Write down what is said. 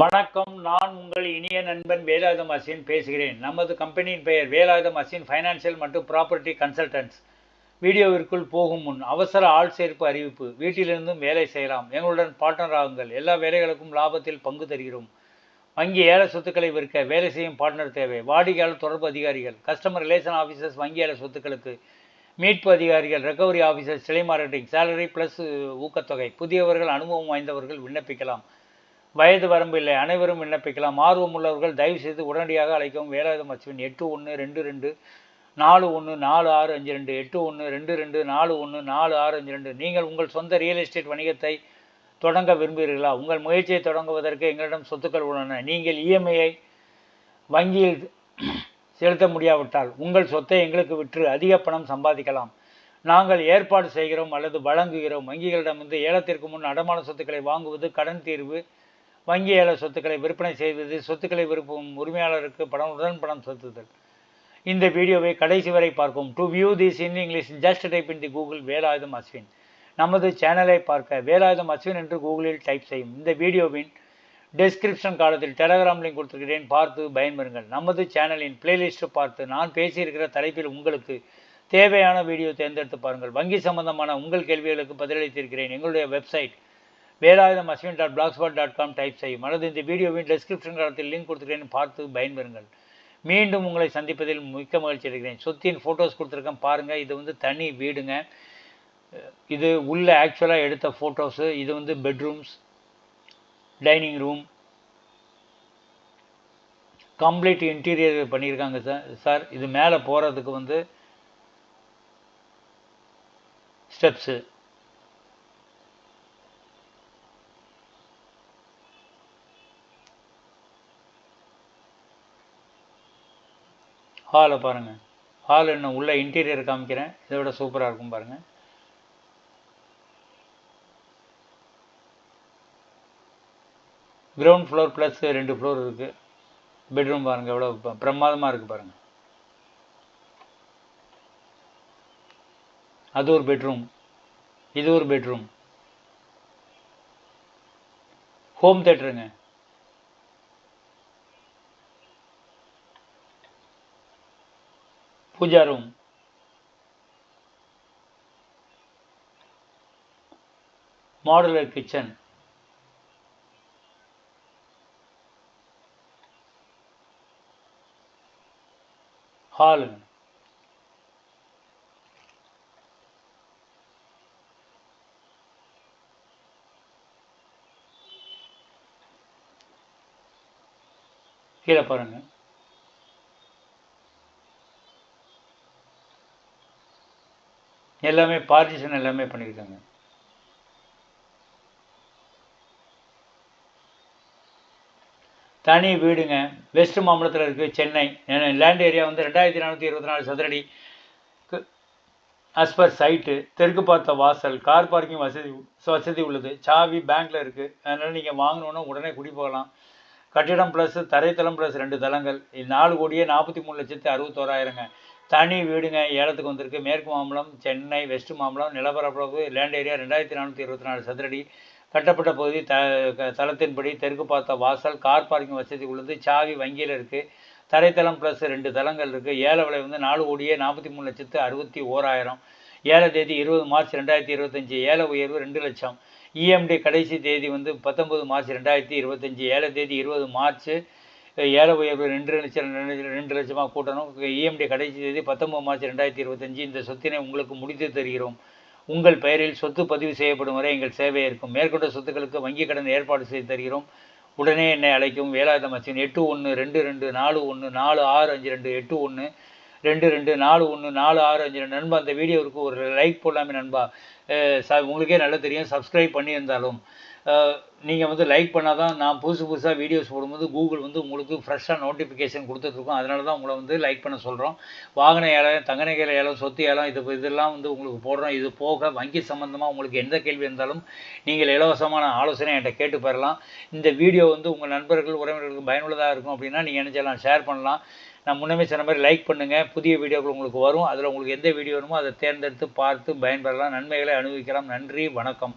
வணக்கம் நான் உங்கள் இனிய நண்பன் வேலாயுதம் அசின் பேசுகிறேன். நமது கம்பெனியின் பெயர் வேலாயுதம் அசின் ஃபைனான்சியல் மற்றும் ப்ராப்பர்ட்டி கன்சல்டன்ட்ஸ் வீடியோவிற்குள் போகும் முன் அவசர ஆள் சேர்ப்பு அறிவிப்பு. வீட்டிலிருந்தும் வேலை செய்யலாம். எங்களுடன் பார்ட்னர் ஆகுங்கள். எல்லா வேலைகளுக்கும் லாபத்தில் பங்கு தருகிறோம். வங்கி ஏல சொத்துக்களை விற்க வேலை செய்யும் பார்ட்னர் தேவை. வாடிக்கையாளர் தொடர்பு அதிகாரிகள் கஸ்டமர் ரிலேஷன் ஆஃபீஸர்ஸ் வங்கி ஏல சொத்துக்களுக்கு மீட்பு அதிகாரிகள் recovery officers tele marketing salary plus ஊக்கத்தொகை. புதியவர்கள் அனுபவம் வாய்ந்தவர்கள் விண்ணப்பிக்கலாம். வயது வரம்பு இல்லை. அனைவரும் விண்ணப்பிக்கலாம். ஆர்வம் உள்ளவர்கள் தயவு செய்து உடனடியாக அழைக்கவும். வேலாயுதம் அச்சுவின் எட்டு ஒன்று ரெண்டு ரெண்டு நாலு ஒன்று நாலு ஆறு அஞ்சு ரெண்டு எட்டு ஒன்று ரெண்டு ரெண்டு நாலு ஒன்று நாலு ஆறு அஞ்சு ரெண்டு. நீங்கள் உங்கள் சொந்த ரியல் எஸ்டேட் வணிகத்தை தொடங்க விரும்புகிறீர்களா? உங்கள் முயற்சியை தொடங்குவதற்கு எங்களிடம் சொத்துக்கள் உள்ளன. நீங்கள் இஎம்ஐயை வங்கியில் செலுத்த முடியாவிட்டால் உங்கள் சொத்தை எங்களுக்கு விற்று அதிக பணம் சம்பாதிக்கலாம். நாங்கள் ஏற்பாடு செய்கிறோம் அல்லது வழங்குகிறோம். வங்கிகளிடமிருந்து ஏலத்திற்கு முன் அடமான சொத்துக்களை வாங்குவது கடன் தீர்வு. வங்கி சொத்துக்களை விற்பனை செய்வது சொத்துக்களை விருப்பும் உரிமையாளருக்கு பணம் உடன் பணம் செலுத்துதல். இந்த வீடியோவை கடைசி வரை பார்க்கும் to view this in English just type in the Google Velayutham Ashwin நமது சேனலை பார்க்க வேலாயுதம் அஸ்வின் என்று கூகுளில் டைப் செய்யும். இந்த வீடியோவின் டெஸ்கிரிப்ஷன் காலத்தில் டெலகிராம் லிங்க் கொடுத்துருக்கிறேன். பார்த்து பயன்பெறுங்கள். நமது சேனலின் பிளேலிஸ்ட் பார்த்து நான் பேசியிருக்கிற தலைப்பில் உங்களுக்கு தேவையான வீடியோ தேர்ந்தெடுத்து பாருங்கள். வங்கி சம்பந்தமான உங்கள் கேள்விகளுக்கு பதிலளித்திருக்கிறேன். எங்களுடைய website Vedayutham Ashwin dot blogspot dot com type செய்யும். அல்லது இந்த வீடியோவின் டெஸ்கிரிப்ஷன் காலத்தில் லிங்க் கொடுத்துருக்கேன் பார்த்து பயன்பெறுங்கள். மீண்டும் உங்களை சந்திப்பதில் மிக்க மகிழ்ச்சி அடைகிறேன். சொத்தின் ஃபோட்டோஸ் கொடுத்துருக்கேன். பாருங்கள் இது வந்து தனி வீடுங்க. இது உள்ளே ஆக்சுவலாக எடுத்த ஃபோட்டோஸு இது வந்து bedrooms dining room complete interior பண்ணியிருக்காங்க சார் சார் இது மேலே போகிறதுக்கு வந்து ஸ்டெப்ஸு ஹாலை பாருங்கள் ஹால் இன்னும் உள்ள இன்டீரியர் காமிக்கிறேன். இதை விட சூப்பராக இருக்கும் பாருங்கள் கிரவுண்ட் ஃப்ளோர் ப்ளஸ் ரெண்டு ஃப்ளோர் இருக்குது பெட்ரூம் பாருங்கள் எவ்வளோ பிரமாதமாக இருக்குது பாருங்கள் அது ஒரு பெட்ரூம் இது ஒரு bedroom home தேட்டருங்க pooja room modular kitchen hall கீழே பாருங்கள் எல்லாமே பார்ட்டிஷன் எல்லாமே பண்ணியிருக்காங்க தனி வீடுங்க. வெஸ்ட் மாம்பலத்தில் இருக்குது சென்னை. லேண்ட் ஏரியா வந்து ரெண்டாயிரத்தி நானூற்றி இருபத்தி நாலு சதுரடி. அஸ் பர் சைட்டு தெற்கு பார்த்த வாசல் கார் பார்க்கிங் வசதி வசதி உள்ளது. சாவி பேங்க்கில் இருக்குது அதனால் நீங்கள் வாங்கினோன்னா உடனே குடி போகலாம். கட்டிடம் ப்ளஸ் தரைத்தளம் ப்ளஸ் ரெண்டு தளங்கள். நாலு கோடியே நாற்பத்தி மூணு லட்சத்து அறுபத்தோராயிரங்க. தனி வீடுங்க ஏலத்துக்கு வந்திருக்கு. மேற்கு மாம்பலம் சென்னை வெஸ்ட் மாம்பலம் நிலப்பரப்பளவு லேண்ட் ஏரியா ரெண்டாயிரத்தி நானூற்றி இருபத்தி நாலு சதுரடி கட்டப்பட்ட பகுதி த தளத்தின்படி தெற்கு பார்த்த வாசல் கார் பார்க்கிங் வசதி உள்ளது சாவி வங்கியில் இருக்குது தரைத்தளம் ப்ளஸ் ரெண்டு தளங்கள் இருக்குது ஏல விலை வந்து நாலு கோடியே நாற்பத்தி மூணு லட்சத்து அறுபத்தி ஓராயிரம். ஏழை தேதி இருபது மார்ச் ரெண்டாயிரத்தி இருபத்தஞ்சி ஏல உயர்வு ரெண்டு லட்சம். இஎம்டி கடைசி தேதி வந்து பத்தொம்பது மார்ச் ரெண்டாயிரத்தி இருபத்தஞ்சி ஏழை தேதி இருபது மார்ச் ஏழை உயர்வு ரெண்டு லட்சம் ரெண்டு லட்சமாக கூட்டணும். இஎம்டி கடைசி தேதி பத்தொம்பது மார்ச் ரெண்டாயிரத்தி இருபத்தஞ்சி இந்த சொத்தினை உங்களுக்கு முடித்து தருகிறோம். உங்கள் பெயரில் சொத்து பதிவு செய்யப்படும் வரை எங்கள் சேவை இருக்கும். மேற்கொண்ட சொத்துக்களுக்கு வங்கி கடன் ஏற்பாடு செய்து தருகிறோம். உடனே என்னை அழைக்கும் வேலாயுதம் அச்சின் எட்டு ஒன்று ரெண்டு ரெண்டு நாலு ஒன்று நாலு ஆறு அஞ்சு ரெண்டு எட்டு ஒன்று ரெண்டு ரெண்டு நாலு ஒன்று நாலு ஆறு அஞ்சு ரெண்டு. நண்பா அந்த வீடியோவுக்கு ஒரு லைக் போடலாமே நண்பா. ச உங்களுக்கே நல்லா தெரியும். சப்ஸ்கிரைப் பண்ணியிருந்தாலும். நீங்கள் வந்து லைக் பண்ணால் தான் நான் புதுசு புதுசாக வீடியோஸ் போடும்போது கூகுள் வந்து உங்களுக்கு ஃப்ரெஷ்ஷாக நோட்டிஃபிகேஷன் கொடுத்துட்ருக்கோம். அதனால தான் உங்களை வந்து லைக் பண்ண சொல்கிறோம் வாகன ஏலம் தங்கநகை ஏலம் சொத்து ஏலம் இது இதெல்லாம் வந்து உங்களுக்கு போடுறோம். இது போக வங்கி சம்மந்தமாக உங்களுக்கு எந்த கேள்வி இருந்தாலும் நீங்கள் இலவசமான ஆலோசனை என்கிட்ட கேட்டு பெறலாம் இந்த வீடியோ வந்து உங்கள் நண்பர்கள் உறவினர்களுக்கு பயனுள்ளதாக இருக்கும் அப்படின்னா நீங்கள் என்ன செய்யலாம் ஷேர் பண்ணலாம். நான் முன்னமே சொன்ன மாதிரி லைக் பண்ணுங்கள் புதிய வீடியோக்கள் உங்களுக்கு வரும். அதில் உங்களுக்கு எந்த வீடியோ வேணுமோ அதை தேர்ந்தெடுத்து பார்த்து பயன்பெறலாம். நன்மைகளை அனுபவிக்கலாம். நன்றி வணக்கம்.